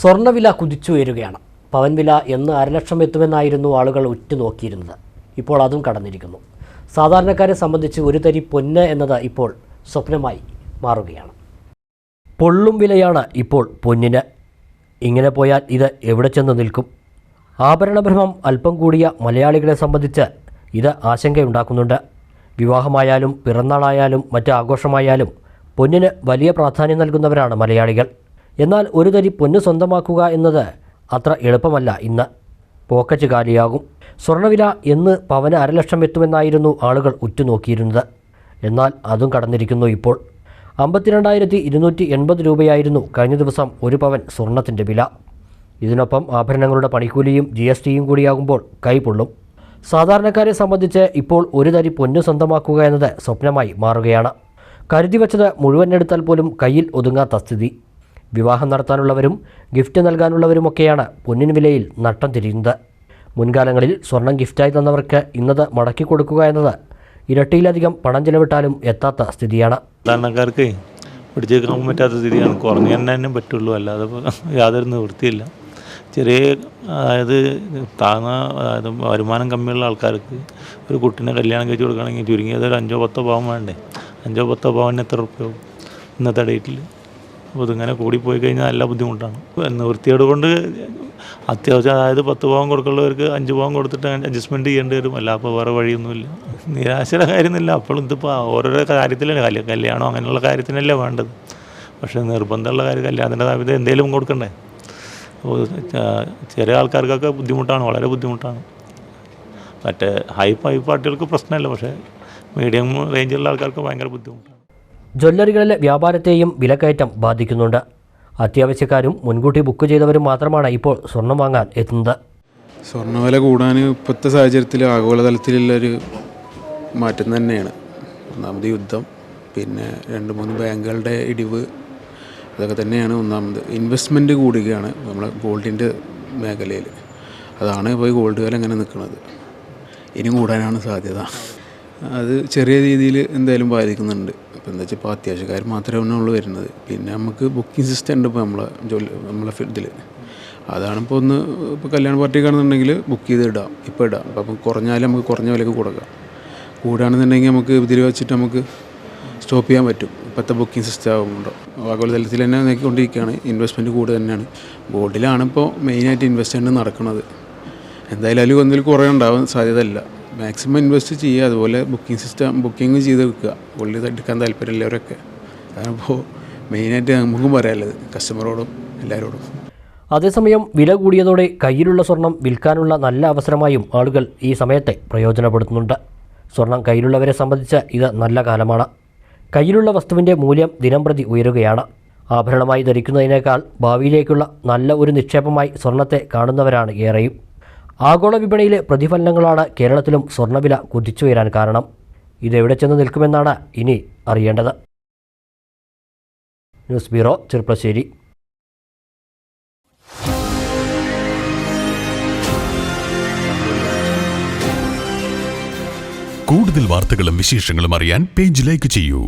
സ്വർണവില കുതിച്ചുയരുകയാണ്. പവൻവില എന്ന് അരലക്ഷം എത്തുമെന്നായിരുന്നു ആളുകൾ ഉറ്റുനോക്കിയിരുന്നത്. ഇപ്പോൾ അതും കടന്നിരിക്കുന്നു. സാധാരണക്കാരെ സംബന്ധിച്ച് ഒരു തരി പൊന്ന് എന്നത് ഇപ്പോൾ സ്വപ്നമായി മാറുകയാണ്. പൊള്ളും വിലയാണ് ഇപ്പോൾ പൊന്നിന്. ഇങ്ങനെ പോയാൽ ഇത് എവിടെ ചെന്ന് നിൽക്കും? ആഭരണഭ്രമം അല്പം കൂടിയ മലയാളികളെ സംബന്ധിച്ച് ഇത് ആശങ്കയുണ്ടാക്കുന്നുണ്ട്. വിവാഹമായാലും പിറന്നാളായാലും മറ്റ് ആഘോഷമായാലും പൊന്നിന് വലിയ പ്രാധാന്യം നൽകുന്നവരാണ് മലയാളികൾ. എന്നാൽ ഒരു തരി പൊന്ന് സ്വന്തമാക്കുക എന്നത് അത്ര എളുപ്പമല്ല. ഇന്ന് പോക്കറ്റ് കാലിയാകും. സ്വർണവില എന്ന് പവന് അരലക്ഷം എത്തുമെന്നായിരുന്നു ആളുകൾ ഉറ്റുനോക്കിയിരുന്നത്. എന്നാൽ അതും കടന്നിരിക്കുന്നു ഇപ്പോൾ. അമ്പത്തിരണ്ടായിരത്തി ഇരുന്നൂറ്റി എൺപത് രൂപയായിരുന്നു കഴിഞ്ഞ ദിവസം ഒരു പവൻ സ്വർണത്തിന്റെ വില. ഇതിനൊപ്പം ആഭരണങ്ങളുടെ പണിക്കൂലിയും ജി എസ് ടിയും കൂടിയാകുമ്പോൾ കൈപൊള്ളും സാധാരണക്കാരെ സംബന്ധിച്ച് ഇപ്പോൾ ഒരു തരി പൊന്ന് സ്വന്തമാക്കുക എന്നത് സ്വപ്നമായി മാറുകയാണ്. കരുതി വച്ചത് മുഴുവൻ എടുത്താൽ പോലും കയ്യിൽ ഒതുങ്ങാത്ത സ്ഥിതി. വിവാഹം നടത്താനുള്ളവരും ഗിഫ്റ്റ് നൽകാനുള്ളവരുമൊക്കെയാണ് പൊന്നിൻ വിലയിൽ നട്ടം തിരിയുന്നത്. മുൻകാലങ്ങളിൽ സ്വർണം ഗിഫ്റ്റായി തന്നവർക്ക് ഇന്നത് മടക്കി കൊടുക്കുക എന്നത് ഇരട്ടിയിലധികം പണം ചെലവിട്ടാലും എത്താത്ത സ്ഥിതിയാണ്. സാധാരണക്കാർക്ക് പിടിച്ചേക്കാൻ പറ്റാത്ത സ്ഥിതിയാണ്. കുറഞ്ഞു തന്നെ പറ്റുള്ളൂ. അല്ലാതെ യാതൊരു നിവൃത്തിയില്ല. ചെറിയ അതായത് താഴ്ന്ന അതായത് വരുമാനം കമ്മിയുള്ള ആൾക്കാർക്ക് ഒരു കുട്ടീനെ കല്യാണം കഴിച്ച് കൊടുക്കുകയാണെങ്കിൽ ചുരുങ്ങിയത് ഒരു അഞ്ചോ പത്തോ പാവം വേണ്ടേ? അഞ്ചോ പത്തോ പാവന് എത്ര റുപ്യാവും ഇന്നത്തെ ഡേറ്റിൽ അപ്പോൾ ഇതിങ്ങനെ കൂടിപ്പോയി കഴിഞ്ഞാൽ നല്ല ബുദ്ധിമുട്ടാണ്. നിവൃത്തിയോട് കൊണ്ട് അത്യാവശ്യം അതായത് പത്ത് പാവം കൊടുക്കുള്ളവർക്ക് അഞ്ച് പാവം കൊടുത്തിട്ട് അഡ്ജസ്റ്റ്മെന്റ് ചെയ്യേണ്ടി വരും. അല്ല അപ്പോൾ വേറെ വഴിയൊന്നുമില്ല. നിരാശയുടെ കാര്യമൊന്നുമില്ല. അപ്പോഴും ഇതിപ്പോൾ ഓരോരോ കാര്യത്തിലല്ലേ കല്യാണം കല്യാണം അങ്ങനെയുള്ള കാര്യത്തിനല്ലേ വേണ്ടത്. പക്ഷേ നിർബന്ധമുള്ള കാര്യം കല്യാണത്തിന്റെ താപ്യത എന്തെങ്കിലും കൊടുക്കണ്ടേ? അപ്പോൾ ചെറിയ ആൾക്കാർക്കൊക്കെ ബുദ്ധിമുട്ടാണ്. വളരെ ബുദ്ധിമുട്ടാണ്. മറ്റേ ഹൈ ഹൈ പാർട്ടികൾക്ക് പ്രശ്നമല്ല. പക്ഷേ മീഡിയം റേഞ്ചിലുള്ള ആൾക്കാർക്ക് ഭയങ്കര ബുദ്ധിമുട്ടാണ്. ജ്വല്ലറികളിലെ വ്യാപാരത്തെയും വിലക്കയറ്റം ബാധിക്കുന്നുണ്ട്. അത്യാവശ്യക്കാരും മുൻകൂട്ടി ബുക്ക് ചെയ്തവരും മാത്രമാണ് ഇപ്പോൾ സ്വർണം വാങ്ങാൻ എത്തുന്നത്. സ്വർണവില കൂടാൻ ഇപ്പോഴത്തെ സാഹചര്യത്തിൽ ആഗോളതലത്തിലുള്ളൊരു മാറ്റം തന്നെയാണ്. ഒന്നാമത് യുദ്ധം പിന്നെ രണ്ട് മൂന്ന് ബാങ്കുകളുടെ ഇടിവ് അതൊക്കെ തന്നെയാണ് ഒന്നാമത്. ഇൻവെസ്റ്റ്മെന്റ് കൂടുകയാണ് നമ്മളെ ഗോൾഡിന്റെ മേഖലയിൽ. അതാണ് ഇപ്പോൾ ഗോൾഡ് വില ഇങ്ങനെ നിൽക്കുന്നത്. ഇനി കൂടാനാണ് സാധ്യത. അത് ചെറിയ രീതിയിൽ എന്തായാലും ബാധിക്കുന്നുണ്ട്. ഇപ്പോൾ എന്താ വെച്ചാൽ ഇപ്പോൾ അത്യാവശ്യക്കാർ മാത്രമേ ഉള്ളൂ വരുന്നത്. പിന്നെ നമുക്ക് ബുക്കിംഗ് സിസ്റ്റം ഉണ്ട് ഇപ്പോൾ നമ്മളെ ജോലി നമ്മളെ ഇതിൽ അതാണ് ഇപ്പോൾ ഒന്ന് ഇപ്പോൾ കല്യാണ പാർട്ടിക്കാണെന്നുണ്ടെങ്കിൽ ബുക്ക് ചെയ്ത് ഇടാം. ഇപ്പോൾ ഇടാം. അപ്പം കുറഞ്ഞാലും നമുക്ക് കുറഞ്ഞ വിലക്ക് കൊടുക്കാം. കൂടുകയാണെന്നുണ്ടെങ്കിൽ നമുക്ക് ഇതിൽ വെച്ചിട്ട് നമുക്ക് സ്റ്റോപ്പ് ചെയ്യാൻ പറ്റും. ഇപ്പോഴത്തെ ബുക്കിംഗ് സിസ്റ്റം ആകുന്നുണ്ടോ ആഗോളതലത്തിൽ തന്നെ നോക്കിക്കൊണ്ടിരിക്കുകയാണ്. ഇൻവെസ്റ്റ്മെന്റ് കൂടുതൽ തന്നെയാണ്. ഗോൾഡിലാണ് ഇപ്പോൾ മെയിനായിട്ട് ഇൻവെസ്റ്റ്മെന്റ് നടക്കുന്നത് എന്തായാലും അതിൽ ഒന്നിൽ കുറേ ഉണ്ടാവാൻ സാധ്യതയില്ല. മാക്സിമം ഇൻവെസ്റ്റ് ചെയ്യുക അതുപോലെ ബുക്കിംഗ് സിസ്റ്റം ബുക്കിംഗ് ചെയ്ത് വെക്കുക. പുള്ളി എടുക്കാൻ താല്പര്യമുള്ളവരൊക്കെ അതാണിപ്പോൾ മെയിനായിട്ട് നമുക്കും പറയാനുള്ളത് കസ്റ്റമറോടും എല്ലാവരോടും. അതേസമയം വില കൂടിയതോടെ കയ്യിലുള്ള സ്വർണം വിൽക്കാനുള്ള നല്ല അവസരമായും ആളുകൾ ഈ സമയത്തെ പ്രയോജനപ്പെടുത്തുന്നുണ്ട്. സ്വർണം കയ്യിലുള്ളവരെ സംബന്ധിച്ച് ഇത് നല്ല കാലമാണ്. കയ്യിലുള്ള വസ്തുവിന്റെ മൂല്യം ദിനംപ്രതി ഉയരുകയാണ്. ആഭരണമായി ധരിക്കുന്നതിനേക്കാൾ ഭാവിയിലേക്കുള്ള നല്ല ഒരു നിക്ഷേപമായി സ്വർണത്തെ കാണുന്നവരാണ് ഏറെയും. ആഗോള വിപണിയിലെ പ്രതിഫലനങ്ങളാണ് കേരളത്തിലും സ്വർണവില കുതിച്ചുയരാൻ കാരണം. ഇതെവിടെ ചെന്ന് നിൽക്കുമെന്നാണ് ഇനി അറിയേണ്ടത്. News bureau Cheruppassery. കൂടുതൽ വാർത്തകളും വിശേഷങ്ങളും അറിയാൻ പേജ് ലൈക്ക് ചെയ്യൂ.